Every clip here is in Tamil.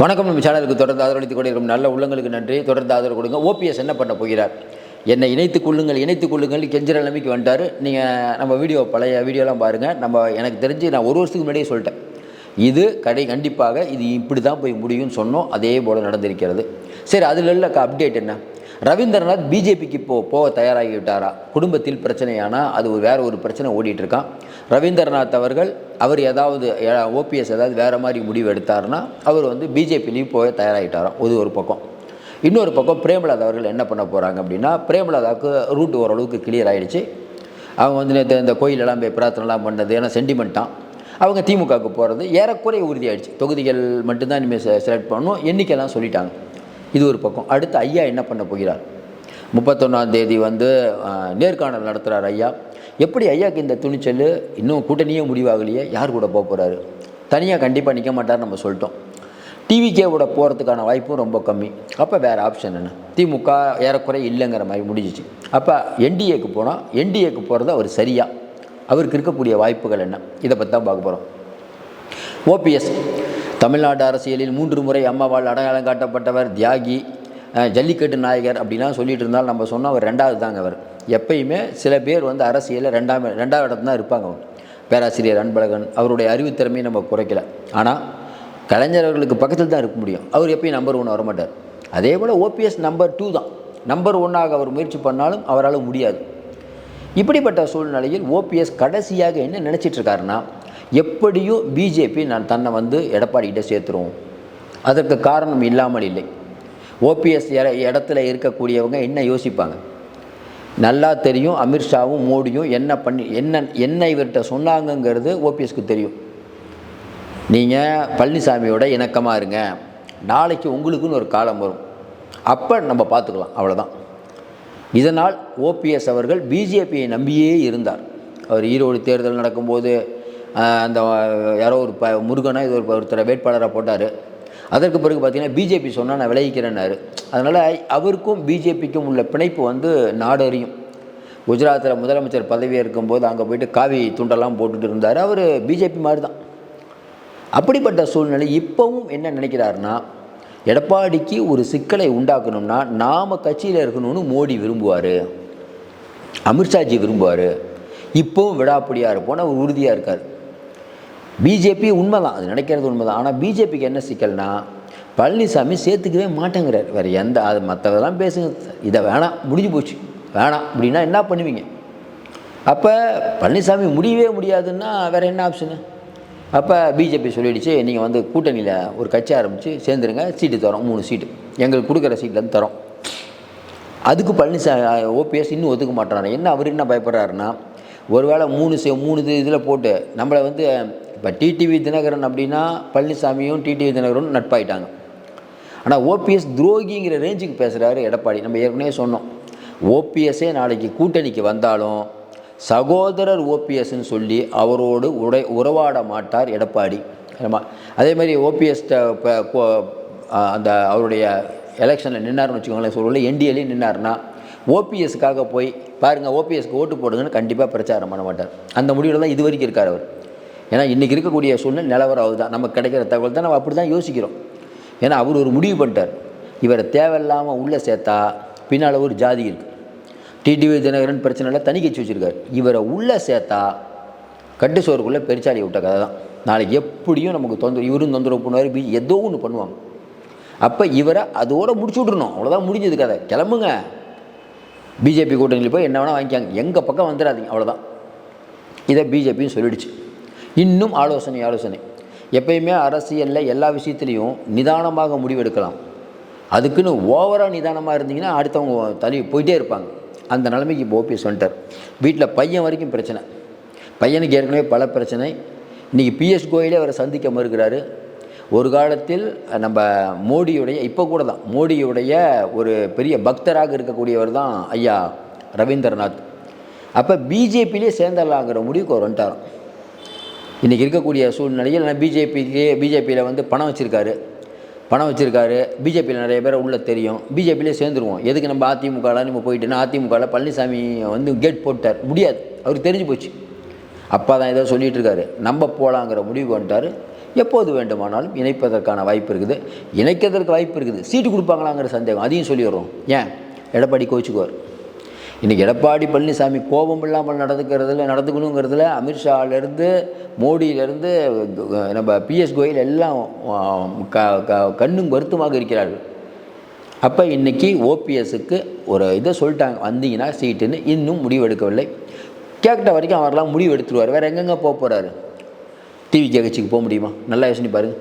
வணக்கம். நம்ம சேனலுக்கு தொடர்ந்து ஆதரவளித்துக் கொண்டிருக்கும் நல்ல உள்ளங்களுக்கு நன்றி. தொடர்ந்து ஆதரவு கொடுங்க. ஓபிஎஸ் என்ன பண்ண போகிறார்? என்னை இணைத்துக் கொள்ளுங்கள் இணைத்துக் கொள்ளுங்கள். கெஞ்சிற நிலைமைக்கு வந்துட்டார். நீங்கள் நம்ம வீடியோ பழைய வீடியோலாம் பாருங்கள் நம்ம எனக்கு தெரிஞ்சு நான் ஒரு வருஷத்துக்கு முன்னாடியே சொல்லிட்டேன். இது கடை கண்டிப்பாக இது இப்படி தான் போய் முடியும்னு சொன்னோம். அதே போல் நடந்திருக்கிறது. சரி அதில் உள்ள அப்டேட் என்ன? ரவீந்திரநாத் பிஜேபிக்கு போ போக தயாராகிவிட்டாரா? குடும்பத்தில் பிரச்சனையானா? அது ஒரு வேற ஒரு பிரச்சனை ஓடிட்டு இருக்கான் ரவீந்திரநாத் அவர்கள் அவர் ஏதாவது ஓபிஎஸ் ஏதாவது வேறு மாதிரி முடிவு எடுத்தாருன்னா அவர் வந்து பிஜேபிலையும் போக தயாராகிட்டாராம். அது ஒரு பக்கம். இன்னொரு பக்கம் பிரேமலதா அவர்கள் என்ன பண்ண போகிறாங்க அப்படின்னா பிரேமலாதாவுக்கு ரூட் ஓரளவுக்கு கிளியர் ஆகிடுச்சு அவங்க வந்து நேற்று இந்த கோயிலெல்லாம் போய் பிரார்த்தனைலாம் பண்ணது ஏன்னா சென்டிமெண்ட்டான் அவங்க திமுகவுக்கு போகிறது ஏறக்குறைய உறுதியாயிடுச்சு. தொகுதிகள் மட்டும்தான் இனிமேல் செலக்ட் பண்ணணும். எண்ணிக்கைலாம் சொல்லிட்டாங்க. இது ஒரு பக்கம். அடுத்து ஐயா என்ன பண்ண போகிறார்? முப்பத்தொன்னாம் தேதி வந்து நேர்காணல் நடத்துகிறார் ஐயா. எப்படி ஐயாவுக்கு இந்த துணிச்சல்? இன்னும் கூட்டணியே முடிவாகலையே. யார் கூட போக போகிறாரு தனியாக கண்டிப்பாக நிற்க மாட்டார் நம்ம சொல்லிட்டோம். டிவிகேவோட போகிறதுக்கான வாய்ப்பும் ரொம்ப கம்மி. அப்போ வேறு ஆப்ஷன் என்ன? திமுக ஏறக்குறை இல்லைங்கிற மாதிரி முடிஞ்சிச்சு. அப்போ என்டிஏக்கு போனால் என்டிஏக்கு போகிறது அவர் சரியாக அவருக்கு இருக்கக்கூடிய வாய்ப்புகள் என்ன? இதை பற்றி தான் பார்க்க போகிறோம் ஓபிஎஸ் தமிழ்நாடு அரசியலில் மூன்று முறை அம்மாவால் அடையாளம் காட்டப்பட்டவர் தியாகி ஜல்லிக்கட்டு நாயகர் அப்படிலாம் சொல்லிட்டு இருந்தால் நம்ம சொன்னால் அவர் ரெண்டாவது தாங்க அவர். எப்பயுமே சில பேர் வந்து அரசியலில் ரெண்டாம் ரெண்டாவது இடத்துல தான் இருப்பாங்க அவர் பேராசிரியர் அன்பழகன் அவருடைய அறிவுத்திறமையை நம்ம குறைக்கல. ஆனால் கலைஞர் அவர்களுக்கு பக்கத்தில் தான் இருக்க முடியும். அவர் எப்பயும் நம்பர் ஒன் வரமாட்டார். அதே போல் ஓபிஎஸ் நம்பர் டூ தான். நம்பர் ஒன்னாக அவர் முயற்சி பண்ணாலும் அவரால் முடியாது. இப்படிப்பட்ட சூழ்நிலையில் ஓபிஎஸ் கடைசியாக என்ன நினச்சிட்ருக்காருன்னா எப்படியும் பிஜேபி நான் தன்னை வந்து எடப்பாடிக்கிட்ட சேர்த்துருவோம். அதற்கு காரணம் இல்லாமல் இல்லை. ஓபிஎஸ் இடத்துல இருக்கக்கூடியவங்க என்ன யோசிப்பாங்க? நல்லா தெரியும் அமித்ஷாவும் மோடியும் என்ன பண்ணி என்ன என்ன இவர்கிட்ட சொன்னாங்கங்கிறது ஓபிஎஸ்க்கு தெரியும். நீங்கள் பழனிசாமியோட இணக்கமாக இருங்க. நாளைக்கு உங்களுக்குன்னு ஒரு காலம் வரும். அப்போ நம்ம பார்த்துக்கலாம். அவ்வளோதான் இதனால் ஓபிஎஸ் அவர்கள் பிஜேபியை நம்பியே இருந்தார். அவர் ஈரோடு தேர்தல் நடக்கும்போது அந்த யாரோ ஒரு ப முருகனாக இது ஒரு ஒருத்தரை வேட்பாளராக போட்டார். அதற்கு பிறகு பார்த்தீங்கன்னா பிஜேபி சொன்னால் நான் விளைவிக்கிறேன்னாரு. அதனால் அவருக்கும் பிஜேபிக்கும் உள்ள பிணைப்பு வந்து நாடு அறியும் குஜராத்தில் முதலமைச்சர் பதவி இருக்கும்போது அங்கே போயிட்டு காவி துண்டெல்லாம் போட்டுட்டு இருந்தார். அவர் பிஜேபி மாதிரி தான் அப்படிப்பட்ட சூழ்நிலை இப்போவும் என்ன நினைக்கிறாருன்னா எடப்பாடிக்கு ஒரு சிக்கலை உண்டாக்கணும்னா நாம் கட்சியில் இருக்கணும்னு மோடி விரும்புவார். அமித்ஷாஜி விரும்புவார். இப்போவும் விடாப்பிடியாக இருப்போன்னு அவர் உறுதியாக இருக்கார். பிஜேபி உண்மைதான் அது நினைக்கிறது உண்மைதான். ஆனால் பிஜேபிக்கு என்ன சிக்கல்னா பழனிசாமி சேர்த்துக்கவே மாட்டேங்கிறார். வேறு எந்த அது மற்றதெல்லாம் பேசுங்க. இதை வேணாம் முடிஞ்சு போச்சு. வேணாம் அப்படின்னா என்ன பண்ணுவீங்க? அப்போ பழனிசாமி முடியவே முடியாதுன்னா வேறு என்ன ஆப்ஷனு அப்போ பிஜேபி சொல்லிடுச்சு நீங்கள் வந்து கூட்டணியில் ஒரு கட்சி ஆரம்பித்து சேர்ந்துருங்க சீட்டு தரோம் மூணு சீட்டு. எங்களுக்கு கொடுக்குற சீட்லேருந்து தரோம். அதுக்கு பழனிசாமி ஓபிஎஸ் இன்னும் ஒத்துக்க மாட்டாரு என்ன அவர் என்ன பயப்படுறாருன்னா ஒருவேளை மூணு சே மூணு இது இதில் போட்டு நம்மளை வந்து இப்போ டிடிவி தினகரன் அப்படின்னா பழனிசாமியும் டிடிவி தினகரனும் நட்பாயிட்டாங்க. ஆனால் ஓபிஎஸ் துரோகிங்கிற ரேஞ்சுக்கு பேசுகிறாரு எடப்பாடி. நம்ம ஏற்கனவே சொன்னோம். ஓபிஎஸ்ஸே நாளைக்கு கூட்டணிக்கு வந்தாலும் சகோதரர் ஓபிஎஸ்ன்னு சொல்லி அவரோடு உடை உறவாட மாட்டார் எடப்பாடி. ஆமாம் அதே மாதிரி ஓபிஎஸ் அந்த அவருடைய எலெக்ஷனில் நின்னார்னு வச்சுக்கோங்களேன். சொல்லல என்டிஏலையும் நின்னார்னா ஓபிஎஸ்க்காக போய் பாருங்கள் ஓபிஎஸ்க்கு ஓட்டு போடுங்கன்னு கண்டிப்பாக பிரச்சாரம் பண்ண மாட்டார். அந்த முடிவில் தான் இது வரைக்கும் இருக்கார் அவர். ஏன்னா இன்றைக்கி இருக்கக்கூடிய சூழ்நிலை நிலவரம் அதுதான் நமக்கு கிடைக்கிற தகவல் தான் நம்ம அப்படி தான் யோசிக்கிறோம். ஏன்னா அவர் ஒரு முடிவு பண்ணிட்டார். இவரை தேவையில்லாமல் உள்ளே சேர்த்தா பின்னால் ஒரு ஜாதி இருக்குது டிடிவி தினகரன் பிரச்சனையில் தனி கட்சி வச்சுருக்காரு. இவரை உள்ளே சேர்த்தா கட்டு சோறுக்குள்ளே பெருச்சாலி விட்ட கதை தான். நாளைக்கு எப்படியும் நமக்கு தொந்தரவு இவரும் தொந்தரவு பண்ணுவார் பி ஏதோ ஒன்று பண்ணுவாங்க. அப்போ இவரை அதோட முடிச்சு விட்றணும் அவ்வளோதான் முடிஞ்சது கதை. கிளம்புங்க. பிஜேபி கூட்டணியில் போய் என்ன வேணால் வாங்கிக்காங்க. எங்கள் பக்கம் வந்துடாதீங்க. அவ்வளோதான் இதை பிஜேபியும் சொல்லிடுச்சு. இன்னும் ஆலோசனை ஆலோசனை. எப்பயுமே அரசியலில் எல்லா விஷயத்துலேயும் நிதானமாக முடிவெடுக்கலாம். அதுக்குன்னு ஓவராக நிதானமாக இருந்தீங்கன்னா அடுத்தவங்க தள்ளி போயிட்டே இருப்பாங்க. அந்த நிலைமைக்கு இப்போ ஓபிஎஸ் வந்துட்டார். வீட்டில் பையன் வரைக்கும் பிரச்சனை. பையனுக்கு ஏற்கனவே பல பிரச்சனை. இன்றைக்கி பிஎஸ் கோயிலே அவரை சந்திக்க மறுக்கிறாரு. ஒரு காலத்தில் நம்ம மோடியுடைய இப்போ கூட தான் மோடியுடைய ஒரு பெரிய பக்தராக இருக்கக்கூடியவர் தான் ஐயா ரவீந்திரநாத். அப்போ பிஜேபியிலே சேர்ந்துடலாங்கிற முடிவுக்கு அவர் வந்துட்டாராம். இன்றைக்கி இருக்கக்கூடிய சூழ்நிலையில் நான் பிஜேபிக்கு பிஜேபியில் வந்து பணம் வச்சுருக்காரு. பணம் வச்சுருக்காரு. பிஜேபியில் நிறைய பேர் உள்ளே தெரியும். பிஜேபியிலே சேர்ந்துருவோம். எதுக்கு நம்ம அதிமுகலாம் நம்ம போயிட்டுன்னா அதிமுகவில் பழனிசாமி வந்து கேட் போட்டார். முடியாது. அவருக்கு தெரிஞ்சு போச்சு. அப்பா தான் ஏதோ சொல்லிட்டு இருக்காரு. நம்ம போகலாங்கிற முடிவு வந்துட்டார் எப்போது வேண்டுமானாலும் இணைப்பதற்கான வாய்ப்பு இருக்குது. இணைக்கிறதுக்கு வாய்ப்பு இருக்குது. சீட்டு கொடுப்பாங்களாங்கிற சந்தேகம். அதையும் சொல்லிடுறோம். ஏன்? எடப்பாடி கோச்சுக்குவார் இன்றைக்கி எடப்பாடி பழனிசாமி கோபம் இல்லாமல் நடந்துக்கிறதுல நடந்துக்கணுங்கிறதுல அமித்ஷாலேருந்து மோடியிலேருந்து நம்ம பிஎஸ் கோயில் எல்லாம் க க கண்ணும் வருத்தமாக இருக்கிறார்கள். அப்போ இன்றைக்கி ஓபிஎஸ்க்கு ஒரு இதை சொல்லிட்டாங்க வந்தீங்கன்னா சீட்டுன்னு இன்னும் முடிவு எடுக்கவில்லை கேட்ட வரைக்கும் அவரெல்லாம் முடிவு எடுத்துருவார். வேறு எங்கெங்கே போக போகிறாரு டிவி கட்சிக்கு போக முடியுமா? நல்லா யோசனை பாருங்கள்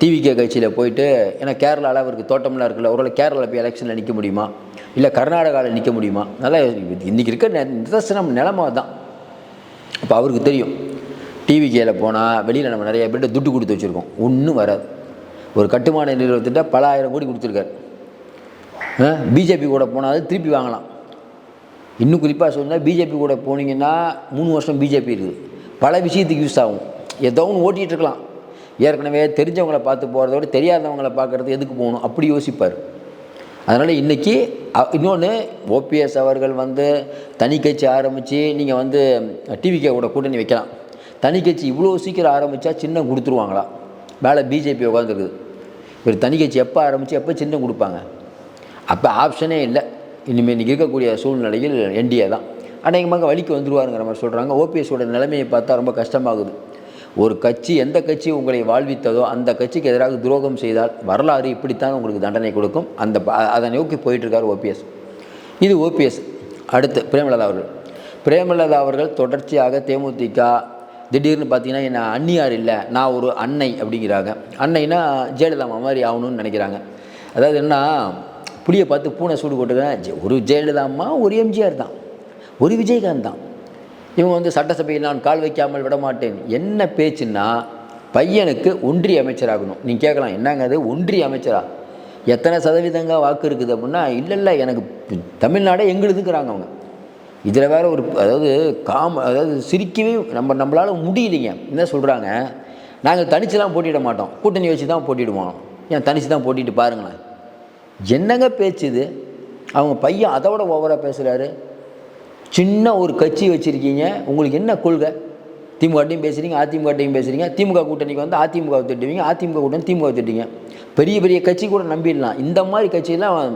டிவிகே கட்சியில் போயிட்டு ஏன்னா கேரளாவில் அவருக்கு தோட்டம்லாம் இருக்குல்ல ஒருவேளை கேரளாவில் போய் எலெக்ஷனில் நிற்க முடியுமா? இல்லை கர்நாடகாவில் நிற்க முடியுமா? நல்லா இன்றைக்கி இருக்க நெ- நிதர்சனம் நிலமை தான் அப்போ அவருக்கு தெரியும். டிவிகேயில் போனால் வெளியில் நம்ம நிறைய பேர்கிட்ட துட்டு கொடுத்து வச்சுருக்கோம். ஒன்றும் வராது. ஒரு கட்டுமான நிறுவனத்திட்ட பல ஆயிரம் கோடி கொடுத்துருக்காரு. பிஜேபி கூட போனால் திருப்பி வாங்கலாம். இன்னும் குறிப்பாக சொன்னால் பிஜேபி கூட போனீங்கன்னா மூணு வருஷம் பிஜேபி இருக்குது. பல விஷயத்துக்கு யூஸ் ஆகும். ஏதோ ஒன்று ஓட்டிகிட்டு இருக்கலாம். ஏற்கனவே தெரிஞ்சவங்களை பார்த்து போகிறத விட தெரியாதவங்கள பார்க்குறது எதுக்கு போகணும்? அப்படி யோசிப்பார். அதனால் இன்றைக்கி இன்னொன்று ஓபிஎஸ் அவர்கள் வந்து தனி கட்சி ஆரம்பித்து நீங்கள் வந்து டிவிகே கூட கூட்டணி வைக்கலாம். தனி கட்சி இவ்வளோ சீக்கிரம் ஆரம்பித்தா சின்னம் கொடுத்துருவாங்களா? மேலே பிஜேபி உட்காந்துருக்குது இவர் தனி கட்சி எப்போ ஆரம்பித்து எப்போ சின்னம் கொடுப்பாங்க? அப்போ ஆப்ஷனே இல்லை. இனிமேல் இன்றைக்கி இருக்கக்கூடிய சூழ்நிலையில் என்டிஏ தான் ஆனால் எங்கள் அநேகமாக வழிக்கு வந்துருவாருங்கிற மாதிரி சொல்கிறாங்க ஓபிஎஸோட நிலைமையை பார்த்தா ரொம்ப கஷ்டமாகுது. ஒரு கட்சி எந்த கட்சி உங்களை வாழ்வித்ததோ அந்த கட்சிக்கு எதிராக துரோகம் செய்தால் வரலாறு இப்படித்தான் உங்களுக்கு தண்டனை கொடுக்கும். அந்த அதை நோக்கி போயிட்டுருக்கார் ஓபிஎஸ் இது ஓபிஎஸ் அடுத்து பிரேமலதா அவர்கள். பிரேமலதா அவர்கள் தொடர்ச்சியாக தேமுதிக திடீர்னு பார்த்தீங்கன்னா என்ன அன்னியார் இல்லை நான் ஒரு அன்னை அப்படிங்கிறாங்க. அன்னைனா ஜெயலலிதா அம்மா மாதிரி ஆகணும்னு நினைக்கிறாங்க. அதாவது என்ன புளியை பார்த்து பூனை சூடு போட்டுக்கிறேன் ஒரு ஜெயலலிதா அம்மா ஒரு எம்ஜிஆர் தான். ஒரு விஜயகாந்த் தான். இவங்க வந்து சட்டசபையில் நான் கால் வைக்காமல் விட மாட்டேன் என்ன பேச்சுன்னா பையனுக்கு ஒன்றிய அமைச்சராகணும். நீங்கள் கேட்கலாம் என்னங்க அது? ஒன்றிய அமைச்சரா? எத்தனை சதவீதங்க வாக்கு இருக்குது அப்படின்னா இல்லை இல்லை எனக்கு தமிழ்நாடே எங்களுதுங்கிறாங்க அவங்க. இதில் வேற ஒரு அதாவது காம அதாவது சிரிக்கவே நம்ம நம்மளால் முடியலைங்க. என்ன சொல்கிறாங்க நாங்கள் தனிச்சுலாம் போட்டிட மாட்டோம். கூட்டணி வச்சு தான் போட்டிடுவோம் ஏன் தனிச்சு தான் போட்டிட்டு பாருங்களேன். என்னங்க பேச்சு இது? அவங்க பையன் அதை விட ஓவராக பேசுகிறாரு சின்ன ஒரு கட்சி வச்சுருக்கீங்க. உங்களுக்கு என்ன கொள்கை? திமுகட்டையும் பேசுகிறீங்க அதிமுகட்டையும் பேசுகிறீங்க திமுக கூட்டணிக்கு வந்து அதிமுக திட்டுவீங்க அதிமுக கூட்டணி திமுக திட்டுவீங்க. பெரிய பெரிய கட்சி கூட நம்பிடலாம். இந்த மாதிரி கட்சியெல்லாம்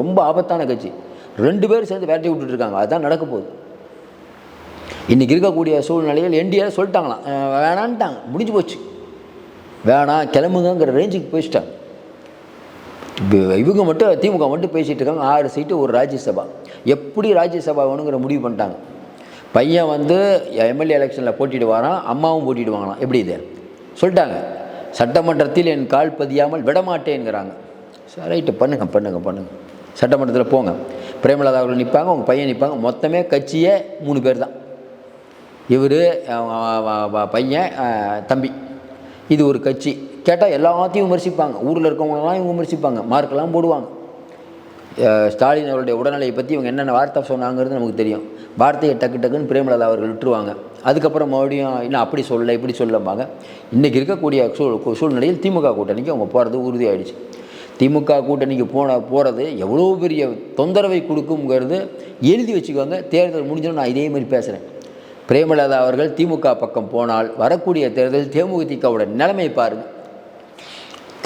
ரொம்ப ஆபத்தான கட்சி. ரெண்டு பேரும் சேர்ந்து விரட்டி விட்டுட்ருக்காங்க அதுதான் நடக்க போகுது. இன்றைக்கி இருக்கக்கூடிய சூழ்நிலையில் என்டிஆர் சொல்லிட்டாங்களாம். வேணான்ட்டாங்க. முடிஞ்சு போச்சு. வேணாம் கிளம்புங்கிற ரேஞ்சுக்கு போயிச்சிட்டாங்க இவங்க மட்டும் திமுக மட்டும் பேசிகிட்டு இருக்காங்க. ஆறு சீட்டு ஒரு ராஜ்யசபா. எப்படி ராஜ்யசபா வேணுங்கிற முடிவு பண்ணிட்டாங்க. பையன் வந்து எம்எல்ஏ எலெக்ஷனில் போட்டிடுவாராம் அம்மாவும் போட்டிடுவாங்களாம். எப்படி இது? சொல்லிட்டாங்க. சட்டமன்றத்தில் என் கால் பதியாமல் விடமாட்டேங்கிறாங்க சரி ரைட்டு பண்ணுங்க பண்ணுங்க பண்ணுங்க. சட்டமன்றத்தில் போங்க. பிரேமலதா அவர்கள் நிற்பாங்க உங்கள் பையன் நிற்பாங்க மொத்தமே கட்சியே மூணு பேர் தான். இவர் பையன் தம்பி. இது ஒரு கட்சி. கேட்டால் எல்லாத்தையும் விமர்சிப்பாங்க. ஊரில் இருக்கவங்களெல்லாம் இவங்க விமர்சிப்பாங்க. மார்க்கெல்லாம் போடுவாங்க. ஸ்டாலின் அவருடைய உடல்நிலையை பற்றி இவங்க என்னென்ன வார்த்தை சொன்னாங்கிறது நமக்கு தெரியும். வார்த்தையை டக்கு டக்குன்னு பிரேமலதா அவர்கள் விட்டுருவாங்க. அதுக்கப்புறம் மறுபடியும் இன்னும் அப்படி சொல்ல இப்படி சொல்லம்பாங்க இன்றைக்கி இருக்கக்கூடிய சூழ் சூழ்நிலையில் திமுக கூட்டணிக்கு அவங்க போகிறது உறுதியாயிடுச்சு. திமுக கூட்டணிக்கு போன போகிறது எவ்வளோ பெரிய தொந்தரவை கொடுக்குங்கிறது எழுதி வச்சுக்கோங்க. தேர்தல் முடிஞ்சோன்னு நான் இதே மாதிரி பேசுகிறேன் பிரேமலதா அவர்கள் திமுக பக்கம் போனால் வரக்கூடிய தேர்தல் தேமுதிகவோட நிலைமை பாருங்கள்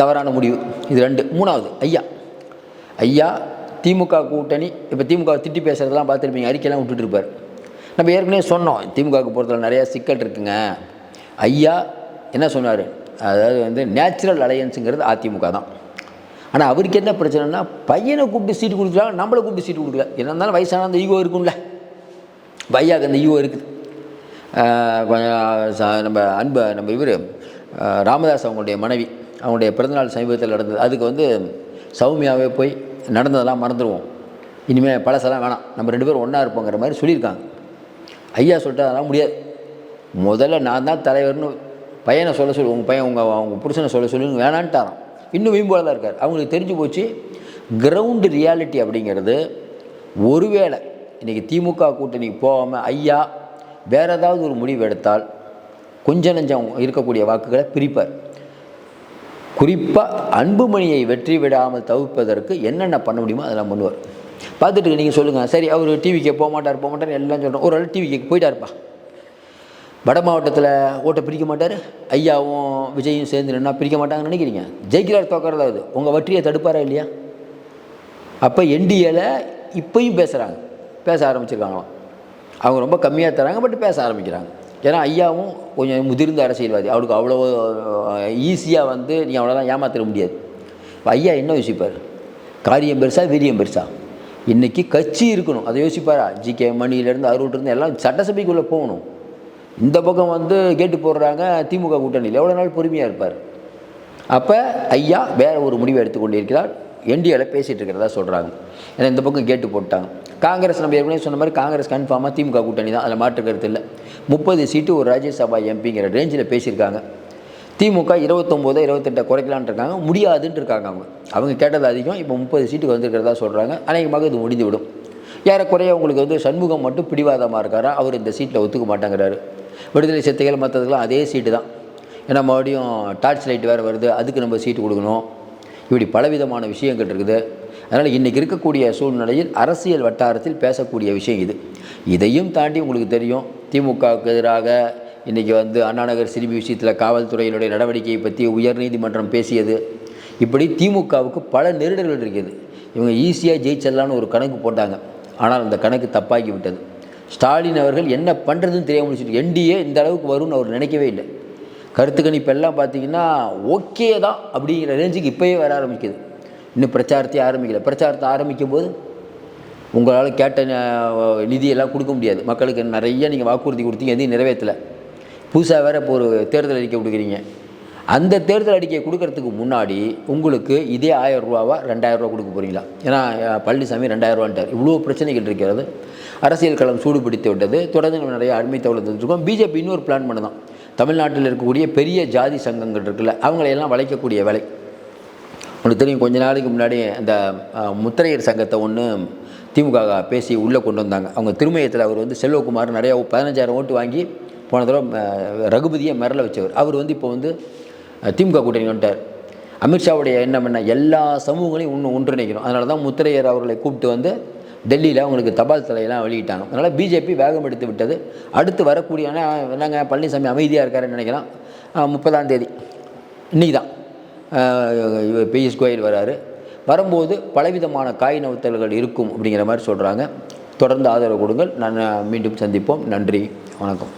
தவறான முடிவு. இது ரெண்டு. மூணாவது ஐயா. ஐயா திமுக கூட்டணி இப்போ திமுக திட்டி பேசுகிறதெல்லாம் பார்த்துருப்பீங்க அறிக்கையெல்லாம் விட்டுட்டு இருப்பார் நம்ம ஏற்கனவே சொன்னோம் திமுகவுக்கு பொறுத்தவரை நிறையா சிக்கல் இருக்குங்க. ஐயா என்ன சொன்னார்? அதாவது வந்து நேச்சுரல் அலையன்ஸுங்கிறது அதிமுக தான். ஆனால் அவருக்கு என்ன பிரச்சனைனா பையனை கூப்பிட்டு சீட்டு கொடுக்குறாங்க நம்மளை கூப்பிட்டு சீட்டு கொடுக்கல. என்ன இருந்தாலும் வயசான அந்த ஈகோ இருக்கும்ல. பையாக்கு அந்த ஈகோ இருக்குது. கொஞ்சம் நம்ம அன்பு நம்ம இவர் ராமதாஸ் அவங்களுடைய மனைவி. அவங்களுடைய பிறந்தநாள் சமீபத்தில் நடந்தது. அதுக்கு வந்து சௌமியாவே போய் நடந்ததெல்லாம் மறந்துடுவோம் இனிமேல் பழசெல்லாம் வேணாம். நம்ம ரெண்டு பேரும் ஒன்றா இருப்போங்கிற மாதிரி சொல்லியிருக்காங்க. ஐயா சொல்லிட்டு அதெல்லாம் முடியாது. முதல்ல நான் தான் தலைவர்னு பையனை சொல்ல சொல்லி உங்கள் பையன் உங்கள் அவங்க புருஷனை சொல்ல சொல்லி வேணான்ட்டாராம். இன்னும் வீம்போல தான் இருக்கார். அவங்களுக்கு தெரிஞ்சு போச்சு கிரவுண்டு ரியாலிட்டி அப்படிங்கிறது ஒருவேளை இன்றைக்கி திமுக கூட்டணிக்கு போகாமல் ஐயா வேறு ஏதாவது ஒரு முடிவு எடுத்தால் கொஞ்சம் நஞ்சம் இருக்கக்கூடிய வாக்குகளை பிரிப்பார். குறிப்பாக அன்புமணியை வெற்றி விடாமல் தவிர்ப்பதற்கு என்னென்ன பண்ண முடியுமோ அதெல்லாம் பண்ணுவார். பார்த்துட்டு நீங்கள் சொல்லுங்கள் சரி அவர் டிவிக்கு போக மாட்டார் போக மாட்டார் எல்லாம் சொல்கிறோம் ஒரு ஆள் டிவிக்கு போயிட்டாருப்பா. வட மாவட்டத்தில் ஓட்டை பிரிக்க மாட்டார். ஐயாவும் விஜயும் சேர்ந்து நின்னா பிரிக்க மாட்டாங்கன்னு நினைக்கிறீங்க? ஜெயிக்கிறார் தோக்கிறதா அது. உங்கள் வெற்றியை தடுப்பாரா இல்லையா? அப்போ என்டிஏல இப்போயும் பேசுகிறாங்க பேச ஆரம்பிச்சிருக்காங்களாம். அவங்க ரொம்ப கம்மியாக தராங்க பட் பேச ஆரம்பிக்கிறாங்க. ஏன்னா ஐயாவும் கொஞ்சம் முதிர்ந்த அரசியல்வாதி. அவருக்கு அவ்வளோ ஈஸியாக வந்து நீங்கள் அவ்வளோதான் ஏமாத்திட முடியாது. ஐயா என்ன யோசிப்பார்? காரியம் பெருசா வீரியம் பெருசா? இன்றைக்கி கட்சி இருக்கணும். அதை யோசிப்பாரா? ஜிகே மணியிலேருந்து அருள்லேருந்து எல்லாம் சட்டசபைக்குள்ளே போகணும். இந்த பக்கம் வந்து கேட்டு போடுறாங்க திமுக கூட்டணியில். எவ்வளோ நாள் பொறுமையாக இருப்பார்? அப்போ ஐயா வேறு ஒரு முடிவை எடுத்துக்கொண்டு இருக்கிறார் என்டிஏல பேசிகிட்டு இருக்கிறதா சொல்கிறாங்க ஏன்னா இந்த பக்கம் கேட்டு போட்டாங்க. காங்கிரஸ் நம்ம ஏற்கனவே சொன்ன மாதிரி காங்கிரஸ் கன்ஃபார்மாக திமுக கூட்டணி தான். அதில் மாற்று கருத்து இல்லை. முப்பது சீட்டு ஒரு ராஜ்யசபா எம்பிங்கிற ரேஞ்சில் பேசியிருக்காங்க. திமுக இருபத்தொம்போதோ இருபத்தெட்டை குறைக்கலான்ட்டு இருக்காங்க. முடியாதுன்னு இருக்காங்க அவங்க. அவங்க கேட்டது அதிகம். இப்போ முப்பது சீட்டுக்கு வந்திருக்கிறதா சொல்கிறாங்க அநேகமாக இது முடிந்து விடும் ஏறக்குறைய உங்களுக்கு வந்து சண்முகம் மட்டும் பிடிவாதமாக இருக்காரா? அவர் இந்த சீட்டில் ஒத்துக்க மாட்டேங்கிறாரு. விடுதலை சித்தைகள் மற்றதுக்கெல்லாம் அதே சீட்டு தான். ஏன்னா மறுபடியும் டார்ச் லைட் வேறு வருது. அதுக்கு நம்ம சீட்டு கொடுக்கணும். இப்படி பலவிதமான விஷயங்கள் இருக்குது. அதனால் இன்றைக்கி இருக்கக்கூடிய சூழ்நிலையில் அரசியல் வட்டாரத்தில் பேசக்கூடிய விஷயம் இது. இதையும் தாண்டி உங்களுக்கு தெரியும் திமுகவுக்கு எதிராக இன்றைக்கி வந்து அண்ணாநகர் சிறுமி விஷயத்தில் காவல்துறையினுடைய நடவடிக்கையை பற்றி உயர்நீதிமன்றம் பேசியது. இப்படி திமுகவுக்கு பல நெருடல்கள் இருக்குது இவங்க ஈஸியாக ஜெயிச்சிடலான்னு ஒரு கணக்கு போட்டாங்க. ஆனால் அந்த கணக்கு தப்பாகி விட்டது. ஸ்டாலின் அவர்கள் என்ன பண்ணுறதுன்னு தெரியாமல் முடிச்சுட்டு என்டிஏ இந்த அளவுக்கு வரும்னு அவர் நினைக்கவே இல்லை. கருத்து கணிப்பெல்லாம் பார்த்தீங்கன்னா ஓகே தான் அப்படிங்கிற ரேஞ்சுக்கு இப்போயே வர ஆரம்பிக்குது. இன்னும் பிரச்சாரத்தையே ஆரம்பிக்கல. பிரச்சாரத்தை ஆரம்பிக்கும் போது உங்களால் கேட்ட நிதியெல்லாம் கொடுக்க முடியாது. மக்களுக்கு நிறைய நீங்கள் வாக்குறுதி கொடுத்தீங்க எதையும் நிறைவேற்றலை. புதுசாக வேறு இப்போ ஒரு தேர்தல் அறிக்கை கொடுக்குறீங்க. அந்த தேர்தல் அறிக்கையை கொடுக்கறதுக்கு முன்னாடி உங்களுக்கு இதே ஆயிரம் ரூபாவா ரெண்டாயிரம் ரூபா கொடுக்க போகிறீங்களா ஏன்னா பழனிசாமி ரெண்டாயிரம் ரூபான்ட்டார் இவ்வளோ பிரச்சனைகள் இருக்கிறது அரசியல் களம் சூடு பிடித்து விட்டது. தொடர்ந்து நம்ம நிறைய அடிமை தகவல் பிஜேபி இன்னொரு பிளான் பண்ணுதான். தமிழ்நாட்டில் இருக்கக்கூடிய பெரிய ஜாதி சங்கங்கள் இருக்குல்ல அவங்களையெல்லாம் வளைக்கக்கூடிய வேலை. உங்களுக்கு தெரியும் கொஞ்ச நாளைக்கு முன்னாடி அந்த முத்திரையர் சங்கத்தை ஒன்று திமுக பேசி உள்ளே கொண்டு வந்தாங்க. அவங்க திருமயத்தில் அவர் வந்து செல்வகுமார் நிறையா பதினஞ்சாயிரம் ஓட்டு வாங்கி போன தடவை ரகுபதியை மிரள வச்சவர். அவர் வந்து இப்போ வந்து திமுக கூட்டணி வந்துட்டார். அமித்ஷாவுடைய எண்ணம் என்ன? எல்லா சமூகங்களையும் இன்னும் ஒன்றிணைக்கணும். அதனால தான் முத்திரையர் அவர்களை கூப்பிட்டு வந்து டெல்லியில் அவங்களுக்கு தபால் தலையெல்லாம் வெளியிட்டாங்க. அதனால் பிஜேபி வேகம் எடுத்து விட்டது. அடுத்து வரக்கூடிய என்னங்க பழனிசாமி அமைதியாக இருக்காருன்னு நினைக்கலாம். முப்பதாம் தேதி. இன்றைக்கி தான் பியூஷ் கோயல் வராரு. வரும்போது பலவிதமான காய் நவுத்தல்கள் இருக்கும் அப்படிங்கிற மாதிரி சொல்கிறாங்க தொடர்ந்து ஆதரவு கொடுங்கள். நான் மீண்டும் சந்திப்போம். நன்றி. வணக்கம்.